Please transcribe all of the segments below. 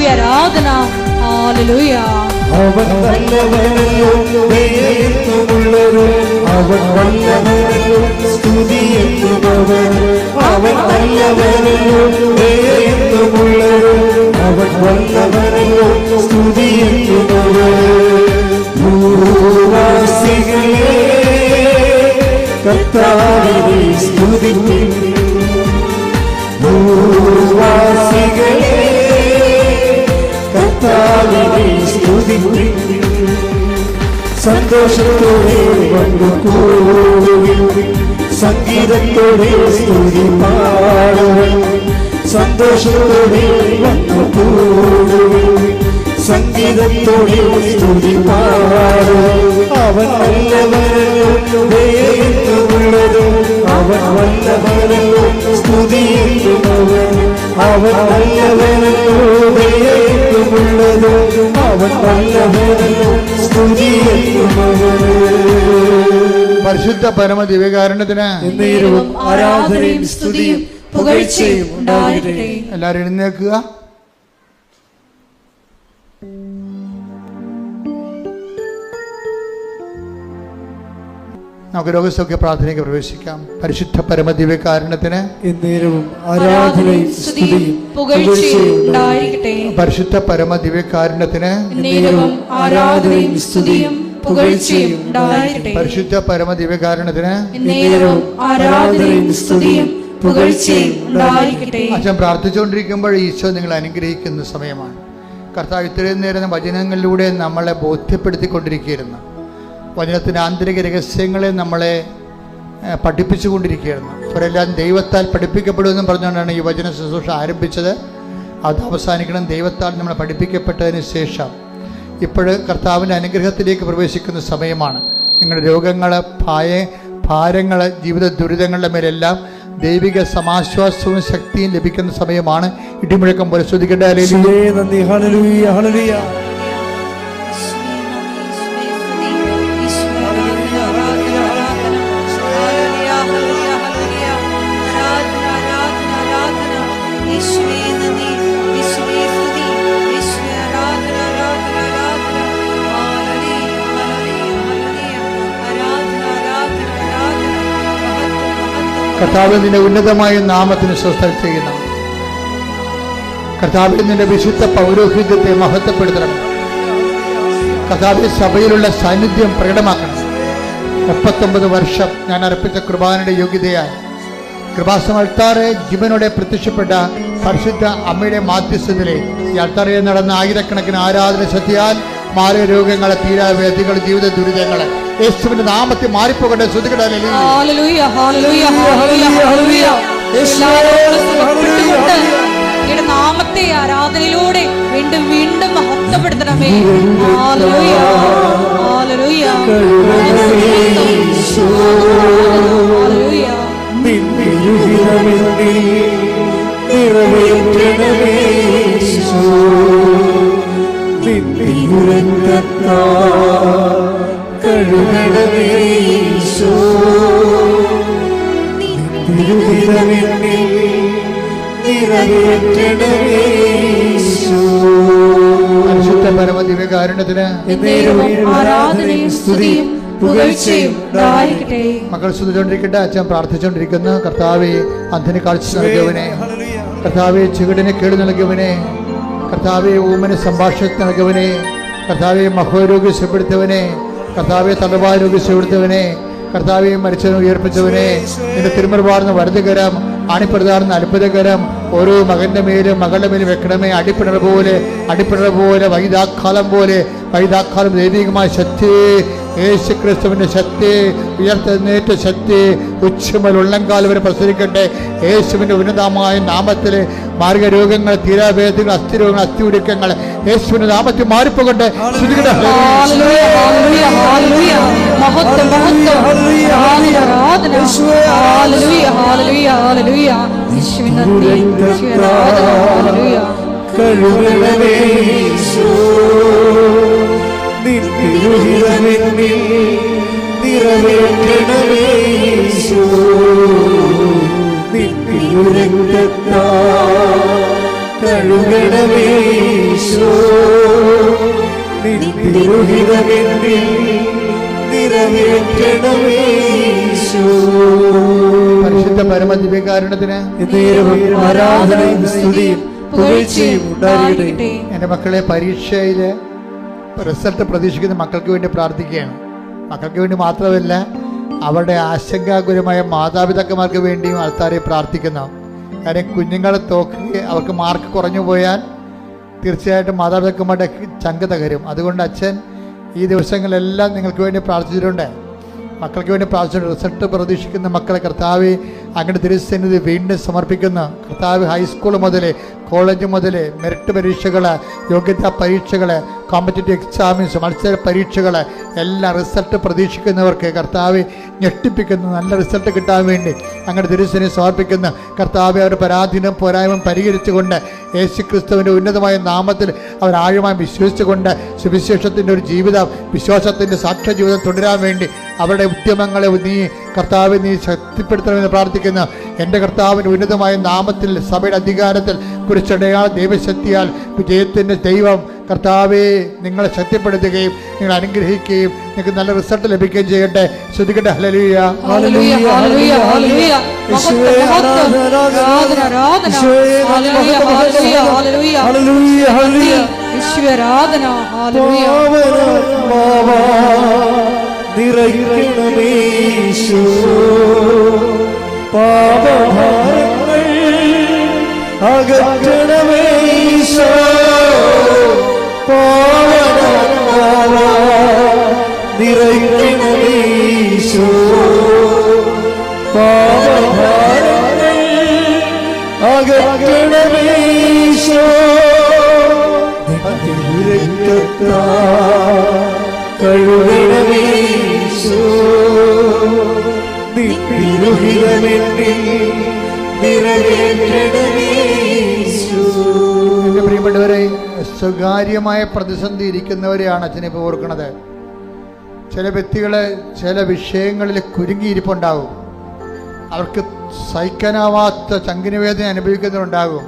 യേശുവേ ആരാധന ഹാലലൂയ അവൻ നല്ലവനല്ലോ ദയയെന്നുമുള്ളവൻ അവൻ വല്ലവനല്ലോ സ്തുതിയെന്നുമവൻ അവൻ നല്ലവനല്ലോ ദയയെന്നുമുള്ളവൻ അവൻ വല്ലവനല്ലോ സ്തുതിയെന്നുമവൻ ഭൂവാസികളെ കർത്താവിനെ സ്തുതിപ്പിൻ ഭൂവാസികളെ கர்த்தாவினை ஸ்துதித்து சந்தோஷத்தோடு வந்து கூவி சங்கீதத்தோடு ஸ்துதி பாடுவேன். சந்தோஷத்தோடு வந்து கூடுவி அவன் நல்லவரல்லோ ദയയെന്നുള്ളത് അവൻ വല്ലവനല്ലോ പരിശുദ്ധ പരമ ദിവ്യകാരണത്തിന് എന്നേരവും ആരാധനയും സ്തുതിയും പുകഴ്ചയും ഉണ്ടാകട്ടെ. എല്ലാവരും എഴുന്നേൽക്കുക. നമുക്ക് രോഗസൗഖ്യ പ്രാർത്ഥനയ്ക്ക് പ്രവേശിക്കാം. പരിശുദ്ധ പരമ ദിവ്യകാരണത്തിന് എന്നേരവും ആരാധനയും സ്തുതിയും പുകഴ്ചയും ഉണ്ടായിരിക്കട്ടെ പരിശുദ്ധ പരമ ദിവ്യകാരുണ്യത്തിന് ആരാധനയും സ്തുതിയും പുകഴ്ചയും ഉണ്ടായിരിക്കട്ടെ. പരിശുദ്ധ പരമ ദിവ്യകാരുണ്യത്തിന് ആരാധനയും സ്തുതിയും പുകഴ്ചയും ഉണ്ടായിരിക്കട്ടെ. അച്ഛൻ പ്രാർത്ഥിച്ചുകൊണ്ടിരിക്കുമ്പോൾ ഈശോ നിങ്ങൾ അനുഗ്രഹിക്കുന്ന സമയമാണ്. കർത്താവ് ഇത്രയും നേരം വചനങ്ങളിലൂടെ നമ്മളെ ബോധ്യപ്പെടുത്തിക്കൊണ്ടിരിക്കുകയായിരുന്നു. വചനത്തിന്റെ ആന്തരിക രഹസ്യങ്ങളെ നമ്മളെ പഠിപ്പിച്ചുകൊണ്ടിരിക്കുകയായിരുന്നു. അവരെല്ലാം ദൈവത്താൽ പഠിപ്പിക്കപ്പെടുമെന്നും പറഞ്ഞുകൊണ്ടാണ് ഈ വചന ശുശ്രൂഷ ആരംഭിച്ചത്. അത് അവസാനിക്കണം. ദൈവത്താൽ നമ്മൾ പഠിപ്പിക്കപ്പെട്ടതിന് ശേഷം ഇപ്പോഴ് കർത്താവിന്റെ അനുഗ്രഹത്തിലേക്ക് പ്രവേശിക്കുന്ന സമയമാണ്. നിങ്ങളുടെ രോഗങ്ങൾ ഭായ ഭാരങ്ങൾ ജീവിത ദുരിതങ്ങളുടെ മേലെല്ലാം ദൈവിക സമാശ്വാസവും ശക്തിയും ലഭിക്കുന്ന സമയമാണ്. ഇടിമുഴക്കം പോലെ ശ്രദ്ധിക്കേണ്ട കർത്താവ് നിന്റെ ഉന്നതമായ നാമത്തിന് സ്വസ്ഥം ചെയ്യണം കർത്താവ് നിന്റെ വിശുദ്ധ പൗരോഹിത്യത്തെ മഹത്വപ്പെടുത്തണം. കർത്താവ് സഭയിലുള്ള സാന്നിധ്യം പ്രകടമാക്കണം. മുപ്പത്തൊമ്പത് വർഷം ഞാൻ അർപ്പിച്ച കുർബാനയുടെ യോഗ്യതയായി അൾത്താറ് ജീവനോടെ പ്രത്യക്ഷപ്പെട്ട പരിശുദ്ധ അമ്മയുടെ മാധ്യസ്ഥതയിലെ ഈ അൾത്താറയിൽ നടന്ന ആയിരക്കണക്കിന് ആരാധന ശക്തിയാൽ മാരക രോഗങ്ങളെ തീരാവേദികൾ ജീവിത ദുരിതങ്ങൾ യേശുവിന്റെ നാമത്തിൽ മാറിപ്പോകട്ടെ. സുഖപ്പെട്ടുകൊണ്ട് നാമത്തെ ആരാധനയിലൂടെ വീണ്ടും വീണ്ടും മഹത്വപ്പെടുത്തണമേ. നിറവേറ്റണമേ നിന്നെ നിന്നിരുരക്തത്താൽ പരിശുദ്ധ പരമ ദിവ്യകാരുണ്യത്തിന് ആരാധനയും സ്തുതിയും പുകഴ്ചയും ഉണ്ടായിരിക്കട്ടെ. മക്കൾ സ്തുതിച്ചുകൊണ്ടിരിക്കട്ടെ അച്ഛൻ പ്രാർത്ഥിച്ചുകൊണ്ടിരിക്കുന്നു. കർത്താവെ അന്ധന് കാഴ്ച നൽകിയവനെ. കർത്താവെ ചുവടിന് കേട് നൽകിയവനെ. കർത്താവെ ഊമന് സംഭാഷണത്തിന് നൽകിയവനെ. കർത്താവെ മഹോരോഗ്യ സുഖപ്പെടുത്തിയവനെ കർത്താവെ തലവാരോഗ്യം സുഖപ്പെടുത്തിയവനെ കർത്താവെ മരിച്ചവനെ ഉയർപ്പിച്ചവനെ നിന്റെ തിരുമറുപാടുന്ന വലുതുകരം അണിപ്രധാർന്ന അത്ഭുതകരം ഓരോ മകന്റെ മേലും മകളുടെ മേലും വെക്കണമേ അടിപ്പിണർ പോലെ അടിപ്പിണർ പോലെ വൈതാക്കാലം പോലെ വൈതാക്കാലം ദൈവികമായ ശക്തി യേശു ക്രിസ്തുവിന്റെ ശക്തി ഉയർത്തുന്നേറ്റ ശക്തി ഉച്ചമൽ ഉള്ളംകാലം വരെ പ്രസരിക്കട്ടെ. യേശുവിന്റെ ഉന്നതമായ നാമത്തിൽ മാർഗരോഗങ്ങൾ തീരാവേദങ്ങൾ അസ്ഥിരോഗങ്ങൾ അസ്ഥിയുരുക്കങ്ങൾ യേശുവിന്റെ നാമത്തിൽ മാറിപ്പോകട്ടെ. കഴുകണമേ നിൻ നിറവേറ്റണമേ ഈശോ പരിശുദ്ധ പരമ ദിവ്യകാരുണ്യത്തിന് നേരവും ആരാധനയും സ്തുതിയും പുകഴ്ചയും ഉണ്ടായിരിക്കട്ടെ. എന്റെ മക്കളെ പരീക്ഷയിൽ റിസൾട്ട് പ്രതീക്ഷിക്കുന്ന മക്കൾക്ക് വേണ്ടി പ്രാർത്ഥിക്കുകയാണ്. മക്കൾക്ക് വേണ്ടി മാത്രമല്ല അവരുടെ ആശങ്കാകുലമായ മാതാപിതാക്കന്മാർക്ക് വേണ്ടിയും ആൾക്കാരെ പ്രാർത്ഥിക്കുന്നു. കാര്യം കുഞ്ഞുങ്ങളെ തോക്കി അവർക്ക് മാർക്ക് കുറഞ്ഞു പോയാൽ തീർച്ചയായിട്ടും മാതാപിതാക്കന്മാരുടെ ചങ്ക തകരും. അതുകൊണ്ട് അച്ഛൻ ഈ ദിവസങ്ങളെല്ലാം നിങ്ങൾക്ക് വേണ്ടി പ്രാർത്ഥിച്ചിട്ടുണ്ട്. മക്കൾക്ക് വേണ്ടി പ്രാർത്ഥിച്ചിട്ടുണ്ട്. റിസൾട്ട് പ്രതീക്ഷിക്കുന്ന മക്കളെ കർത്താവ് അങ്ങനെ തിരുസന്നിധി വീണ്ടും സമർപ്പിക്കുന്ന കർത്താവ് ഹൈസ്കൂൾ മുതൽ കോളേജ് മുതൽ മെറിറ്റ് പരീക്ഷകൾ യോഗ്യതാ പരീക്ഷകൾ കോമ്പറ്റേറ്റീവ് എക്സാമിൻസ് മത്സര പരീക്ഷകൾ എല്ലാ റിസൾട്ട് പ്രതീക്ഷിക്കുന്നവർക്ക് കർത്താവ് ഞെട്ടിപ്പിക്കുന്ന. നല്ല റിസൾട്ട് കിട്ടാൻ വേണ്ടി അങ്ങനെ തിരുസനെ സമർപ്പിക്കുന്ന. കർത്താവ് അവരുടെ പരാധീനം പോരായ്മ പരിഹരിച്ചുകൊണ്ട് യേശു ക്രിസ്തുവിന്റെ ഉന്നതമായ നാമത്തിൽ അവർ ആഴമായി വിശ്വസിച്ചുകൊണ്ട് സുവിശേഷത്തിന്റെ ഒരു ജീവിതം വിശ്വാസത്തിന്റെ സാക്ഷ്യ ജീവിതം തുടരാൻ വേണ്ടി അവരുടെ ഉദ്യമങ്ങളെ നീ കർത്താവ് നീ ശക്തിപ്പെടുത്തണമെന്ന് പ്രാർത്ഥിക്കുന്ന. എന്റെ കർത്താവിന്റെ ഉന്നതമായ നാമത്തിൽ സഭയുടെ അധികാരത്തിൽ കുറിച്ചടയാൾ ദൈവശക്തിയാൽ വിജയത്തിന്റെ ദൈവം കർത്താവെ നിങ്ങളെ ശക്തിപ്പെടുത്തുകയും നിങ്ങൾ അനുഗ്രഹിക്കുകയും നിങ്ങൾക്ക് നല്ല റിസൾട്ട് ലഭിക്കുകയും ചെയ്യട്ടെ. ശ്രദ്ധിക്കട്ടെ. ഹലലിയ ഹല്ലേലൂയ ഹല്ലേലൂയ ഹല്ലേലൂയ മഹത്വം മഹത്വം ആരാധന ആരാധന ഹല്ലേലൂയ ഹല്ലേലൂയ ഹല്ലേലൂയ ഹല്ലേലൂയ ഹല്ലേലൂയ യേശുവേ ആരാധന ഹല്ലേലൂയ പാവനമാവാ നിറയ്ക്കണമേ ഈശോ പാപഭാരങ്ങൾ അകറ്റണമേ ഈശോ പാവനമാവാ നിറയ്ക്കണമേ ഈശോ പാപഭാരങ്ങൾ അകറ്റണമേ ഈശോ രക്തത്താ കഴുകണമേ എന്റെ പ്രിയപ്പെട്ടവരെ സ്വകാര്യമായ പ്രതിസന്ധി ഇരിക്കുന്നവരെയാണ് അച്ഛനിപ്പോൾ ഓർക്കുന്നത് ചില വ്യക്തികൾ ചില വിഷയങ്ങളിൽ കുരുങ്ങിയിരിപ്പുണ്ടാകും. അവർക്ക് സഹിക്കാനാവാത്ത ചങ്കിനിവേദന അനുഭവിക്കുന്നവരുണ്ടാകും.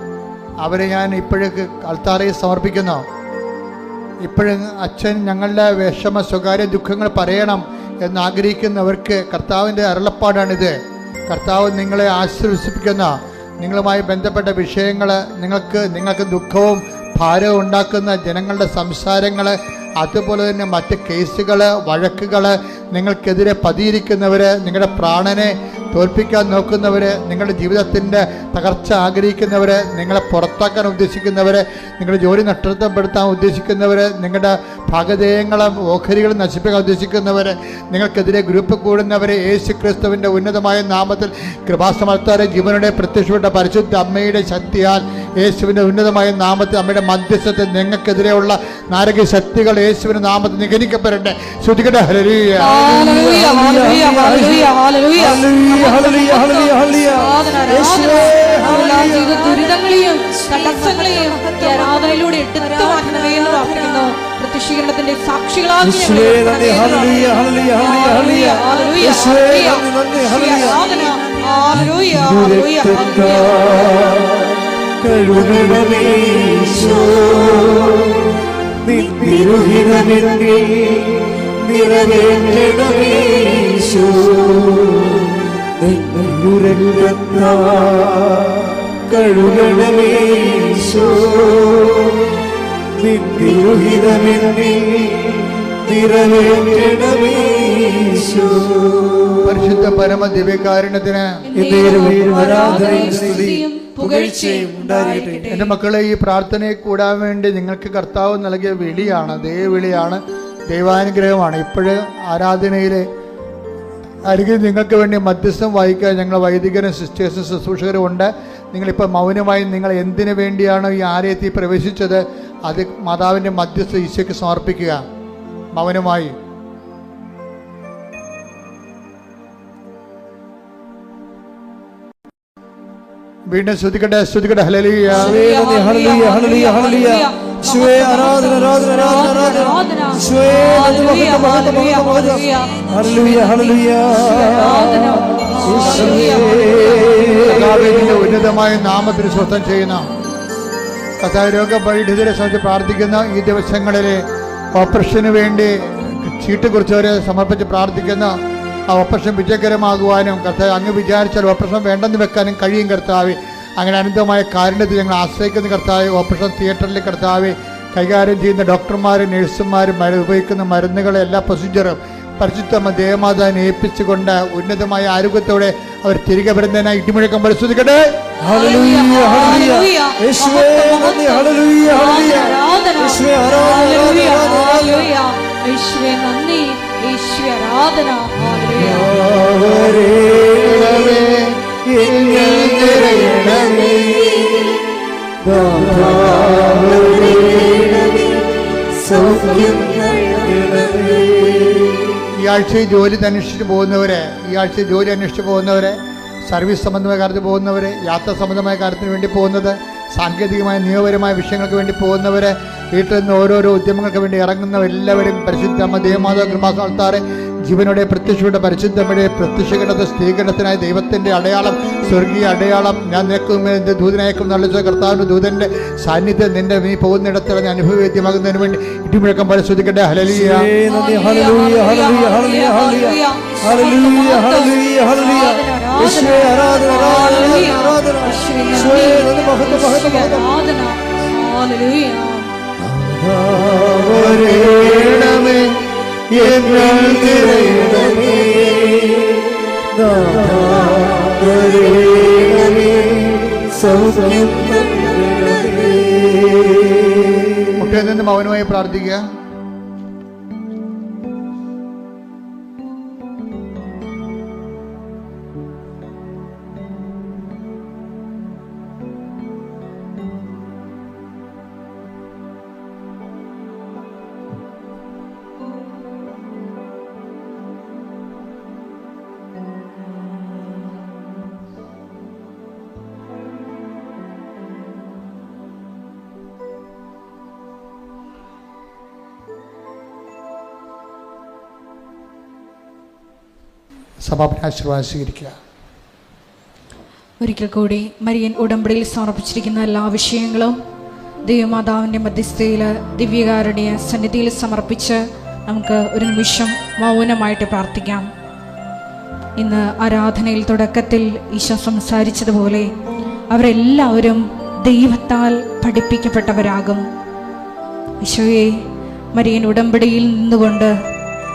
അവരെ ഞാൻ ഇപ്പോഴേക്ക് അൾത്താറയിൽ സമർപ്പിക്കുന്നു. ഇപ്പോഴും അച്ഛൻ ഞങ്ങളുടെ വിഷമ സ്വകാര്യ ദുഃഖങ്ങൾ പറയണം എന്ന് ആഗ്രഹിക്കുന്നവർക്ക് കർത്താവിന്റെ അരുളപ്പാടാണിത്. കർത്താവ് നിങ്ങളെ ആശ്വസിപ്പിക്കുന്ന നിങ്ങളുമായി ബന്ധപ്പെട്ട വിഷയങ്ങൾ നിങ്ങൾക്ക് നിങ്ങൾക്ക് ദുഃഖവും ഭാരവും ഉണ്ടാക്കുന്ന ജനങ്ങളുടെ സംസാരങ്ങൾ അതുപോലെ തന്നെ മറ്റ് കേസുകൾ വഴക്കുകൾ നിങ്ങൾക്കെതിരെ പതിയിരിക്കുന്നവർ നിങ്ങളുടെ പ്രാണനെ തോൽപ്പിക്കാൻ നോക്കുന്നവർ നിങ്ങളുടെ ജീവിതത്തിന്റെ തകർച്ച ആഗ്രഹിക്കുന്നവർ നിങ്ങളെ പുറത്താക്കാൻ ഉദ്ദേശിക്കുന്നവർ നിങ്ങളുടെ ജോലി നഷ്ടപ്പെടുത്താൻ ഉദ്ദേശിക്കുന്നവർ നിങ്ങളുടെ ഭാഗധേയങ്ങളും ഓഹരികളും നശിപ്പിക്കാൻ ഉദ്ദേശിക്കുന്നവരെ നിങ്ങൾക്കെതിരെ ഗ്രൂപ്പ് കൂടുന്നവരെ യേശു ക്രിസ്തുവിന്റെ ഉന്നതമായ നാമത്തിൽ കൃപാസമർത്താരെ ജീവനോടെ പ്രത്യക്ഷപ്പെട്ട പരിശുദ്ധ അമ്മയുടെ ശക്തിയാൽ യേശുവിന്റെ ഉന്നതമായ നാമത്തിൽ അമ്മയുടെ മധ്യസ്ഥത്തിൽ നിങ്ങൾക്കെതിരെയുള്ള നാരക ശക്തികൾ യേശുവിന്റെ നാമത്തിൽ നിഗനിക്കപ്പെടട്ടെ. എല്ലാ ജീവിത ദുരിതങ്ങളെയും തടസ്സങ്ങളെയും ഈ ആരാധനയിലൂടെ എടുത്തു മാറ്റണമേ എന്ന് പ്രാർത്ഥിക്കുന്നു. പ്രത്യക്ഷീകരണത്തിന്റെ സാക്ഷികളാക്കി യേശുവേ, നന്ദി, പരിശുദ്ധ പരമ ദിവ്യകാരുണ്യത്തിന് എന്റെ ആരാധനയും സ്തുതിയും പുകഴ്ചയും ഉണ്ടായിരിക്കട്ടെ എന്റെ മക്കളെ ഈ പ്രാർത്ഥനയെ കൂടാൻ വേണ്ടി നിങ്ങൾക്ക് കർത്താവ് നൽകിയ വിളിയാണ്. ദൈവവിളിയാണ് ദൈവാനുഗ്രഹമാണ്. ഇപ്പോഴ് ആരാധനയിലെ അരികിൽ നിങ്ങൾക്ക് വേണ്ടി മധ്യസ്ഥം വായിക്കാൻ ഞങ്ങൾ വൈദികരും സിസ്റ്റേഴ്സും ശുശ്രൂഷകരും ഉണ്ട്. നിങ്ങളിപ്പോൾ മൗനമായി നിങ്ങൾ എന്തിനു വേണ്ടിയാണ് ഈ ആലയത്തിൽ പ്രവേശിച്ചത്? അത് മാതാവിന്റെ മധ്യസ്ഥ ഈശോയ്ക്ക് സമർപ്പിക്കുക. മൗനമായി. വീണ്ടും ശ്രുതിക്കട്ടെ ശ്രുതിക്കട്ടെ ഹലലിയ ആരാധന, ആരാധന, ആരാധന, ആരാധന. മഹത്വം, മഹത്വം, മഹത്വം. ഹല്ലേലൂയ, ഹല്ലേലൂയ. ഉന്നതമായ നാമത്തിന് സ്വസ്ഥം ചെയ്യുന്ന. കഥാ രോഗപീഡിതരെ സംബന്ധിച്ച് പ്രാർത്ഥിക്കുന്ന ഈ ദിവസങ്ങളിൽ ഓപ്പറേഷന് വേണ്ടി ചീട്ട് കുറിച്ചവരെ സമർപ്പിച്ച് പ്രാർത്ഥിക്കുന്ന ആ ഓപ്പറേഷൻ വിജയകരമാകുവാനും കർത്താവ് അങ്ങ് വിചാരിച്ചാൽ ഓപ്പറേഷൻ വേണ്ടെന്ന് വെക്കാനും കഴിയും കർത്താവ്. അങ്ങനെ അനന്തമായ കാരുണ്യത്തിൽ ഞങ്ങൾ ആശ്രയിക്കുന്ന കർത്താവ് ഓപ്പറേഷൻ തിയേറ്ററിൽ കർത്താവ് കൈകാര്യം ചെയ്യുന്ന ഡോക്ടർമാരും നഴ്സുമാരും മരു ഉപയോഗിക്കുന്ന മരുന്നുകൾ എല്ലാ പ്രൊസീജിയറും പരിശുദ്ധമ്മ ദേവമാതാവിനെ ഏൽപ്പിച്ചുകൊണ്ട് ഉന്നതമായ ആരോഗ്യത്തോടെ അവർ തിരികെ വരുന്നതിനായി ഇടിമുഴക്കം പരിശോധിക്കട്ടെ? ഈ ആഴ്ച ജോലി അന്വേഷിച്ച് പോകുന്നവരെ ഈ ആഴ്ച ജോലി അന്വേഷിച്ച് പോകുന്നവരെ സർവീസ് സംബന്ധമായ കാര്യത്തിൽ പോകുന്നവർ യാത്ര സംബന്ധമായ കാര്യത്തിന് വേണ്ടി പോകുന്നത് സാങ്കേതികമായ നിയമപരമായ വിഷയങ്ങൾക്ക് വേണ്ടി പോകുന്നവർ വീട്ടിൽ നിന്ന് ഓരോരോ ഉദ്യമങ്ങൾക്ക് വേണ്ടി ഇറങ്ങുന്നവർ എല്ലാവരും പരിശുദ്ധ പരിശുദ്ധമ്മ ദേവമാതാ കൃപാസ്ഥാനത്താറെ ജീവനോടെ പ്രത്യക്ഷയുടെ പരിശുദ്ധമ്മയുടെ പ്രത്യക്ഷകരണത്തെ സ്ഥിരീകരണത്തിനായി ദൈവത്തിന്റെ അടയാളം സ്വർഗീയ അടയാളം ഞാൻ നിനക്കും എന്റെ ദൂതനയക്കും നല്ല കർത്താവിന്റെ ദൂതന്റെ സാന്നിധ്യം നിന്റെ നീ പോകുന്നിടത്തിൽ ഞാൻ അനുഭവവേദ്യമാകുന്നതിന് വേണ്ടി ഇടിമുഴക്കം പരിശോധിക്കട്ടെ ഹലലിയ ഹല്ലേലൂയ ഹല്ലേലൂയ ഹല്ലേലൂയ ഹല്ലേലൂയ ഹല്ലേലൂയ ഹല്ലേലൂയ. യേശുവേ ആരാധന ആരാധന ആരാധന യേശുവേ നന്ദി മഹത്വം മഹത്വം ആരാധന ഹല്ലേലൂയ. ദാതാവരേണമേ എന്നിൽ നിറയണമേ ദാതാവരേണമേ സൗഖ്യം നിന്ന് മൗനമായി പ്രാർത്ഥിക്കുക. സമാപന ആശീർവാദം സ്വീകരിക്കുക ഒരിക്കൽ കൂടി മരിയൻ ഉടമ്പടിയിൽ സമർപ്പിച്ചിരിക്കുന്ന എല്ലാ വിഷയങ്ങളും ദൈവമാതാവിന്റെ മധ്യസ്ഥയിൽ ദിവ്യകാരുണ്യ സന്നിധിയിൽ സമർപ്പിച്ച് നമുക്ക് ഒരു നിമിഷം മൗനമായിട്ട് പ്രാർത്ഥിക്കാം. ഇന്ന് ആരാധനയിൽ തുടക്കത്തിൽ ഈശോ സംസാരിച്ചതുപോലെ അവരെല്ലാവരും ദൈവത്താൽ പഠിപ്പിക്കപ്പെട്ടവരാകും. ഈശോയെ മരിയൻ ഉടമ്പടിയിൽ നിന്നുകൊണ്ട്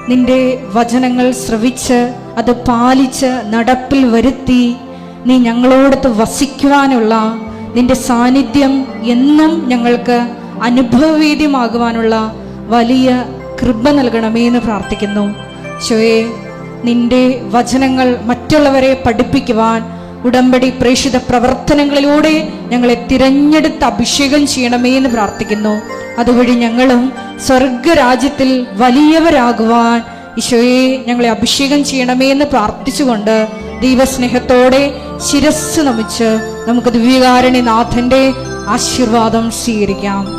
നിന്റെ വചനങ്ങൾ ശ്രവിച്ച് അത് പാലിച്ച് നടപ്പിൽ വരുത്തി നീ ഞങ്ങളോടത്ത് വസിക്കുവാനുള്ള നിന്റെ സാന്നിധ്യം എന്നും ഞങ്ങൾക്ക് അനുഭവവേദ്യമാകുവാനുള്ള വലിയ കൃപ നൽകണമേ എന്ന് പ്രാർത്ഥിക്കുന്നു. ശോയെ നിന്റെ വചനങ്ങൾ മറ്റുള്ളവരെ പഠിപ്പിക്കുവാൻ ഉടമ്പടി പ്രേക്ഷിത പ്രവർത്തനങ്ങളിലൂടെ ഞങ്ങളെ തിരഞ്ഞെടുത്ത് അഭിഷേകം ചെയ്യണമേ എന്ന് പ്രാർത്ഥിക്കുന്നു. അതുവഴി ഞങ്ങളും സ്വർഗരാജ്യത്തിൽ വലിയവരാകുവാൻ ഈശോയെ ഞങ്ങളെ അഭിഷേകം ചെയ്യണമേ എന്ന് പ്രാർത്ഥിച്ചുകൊണ്ട് ദൈവസ്നേഹത്തോടെ ശിരസ് നമിച്ച് നമുക്ക് ദിവ്യകാരണി നാഥന്റെ ആശീർവാദം സ്വീകരിക്കാം.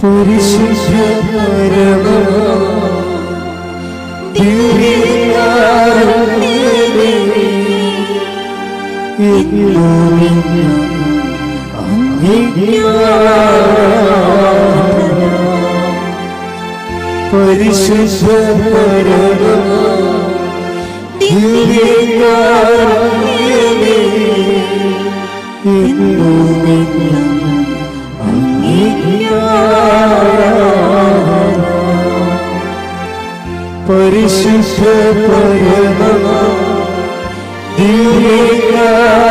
പരിശുദ്ധ പരിശുദ്ധ പരമ ദിവ്യകാരുണ്യമേ, എന്നും പരിശുദ്ധ പരമ ദിവ്യകാരുണ്യമേ,